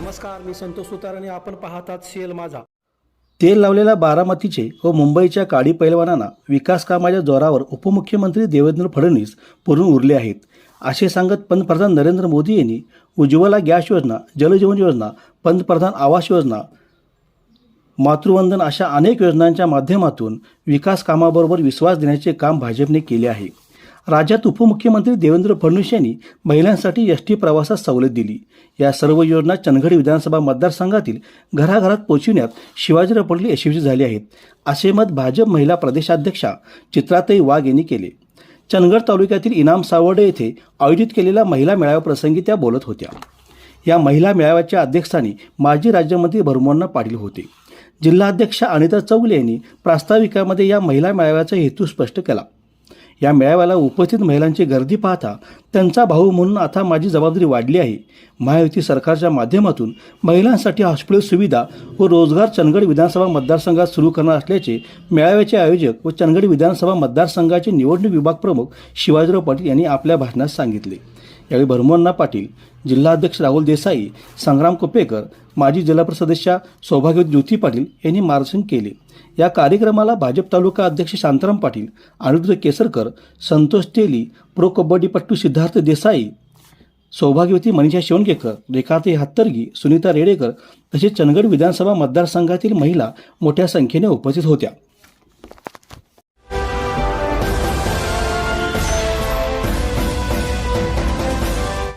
नमस्कार मी संतोष सुतार आणि आपण पाहतात सेल माझा. तेल लावलेल्या बारामतीचे व मुंबईच्या काडी पैलवानांना विकास कामाच्या जोरावर उपमुख्यमंत्री देवेंद्र फडणवीस पुरून उरले आहेत. असे सांगत पंतप्रधान नरेंद्र मोदी यांनी उज्ज्वला गॅस योजना जलजीवन योजना पंतप्रधान आवास योजना मातृवंदन अशा अनेक योजनांच्या माध्यमातून विकास कामाबरोबर विश्वास देण्याचे काम भाजपने केले आहे. राज्यात उपमुख्यमंत्री देवेंद्र फडणवीस यांनी महिलांसाठी एस टी प्रवासात सवलत दिली. या सर्व योजना चंदगड विधानसभा मतदारसंघातील घराघरात पोहोचविण्यात शिवाजीराव पाटील यशस्वी झाले आहेत असे मत भाजप महिला प्रदेशाध्यक्षा चित्राताई वाघ यांनी केले. चंदगड तालुक्यातील इनाम सावर्डे येथे आयोजित केलेल्या महिला मेळाव्याप्रसंगी त्या बोलत होत्या. या महिला मेळाव्याच्या अध्यक्षस्थानी माजी राज्यमंत्री भरमोन्ना पाटील होते. जिल्हाध्यक्षा अनिता चौगले यांनी प्रास्ताविकामध्ये या महिला मेळाव्याचा हेतू स्पष्ट केला. या मेळाव्याला उपस्थित महिलांची गर्दी पाहता त्यांचा भाऊ म्हणून आता माझी जबाबदारी वाढली आहे. महायुती सरकारच्या माध्यमातून महिलांसाठी हॉस्पिटल सुविधा व रोजगार चंदगड विधानसभा मतदारसंघात सुरू करणार असल्याचे मेळाव्याचे आयोजक व चंदगड विधानसभा मतदारसंघाचे निवडणूक विभाग प्रमुख शिवाजीराव पाटील यांनी आपल्या भाषणात सांगितले. यावेळी भरमोहन्ना पाटील जिल्हाध्यक्ष राहुल देसाई संग्राम कुपेकर माजी जिल्हापरिषद सदस्या सौभाग्य ज्योती पाटील यांनी मार्गदर्शन केले. या कार्यक्रमाला भाजप तालुका अध्यक्ष शांताराम पाटील अनिरुद्ध केसरकर संतोष तेली प्रो कबड्डीपट्टू सिद्धार्थ देसाई सौभाग्यवती मनीषा शिवणकेकर रेखाते हत्तरगी सुनीता रेडेकर तसेच चंदगड विधानसभा मतदारसंघातील महिला मोठ्या संख्येने उपस्थित होत्या.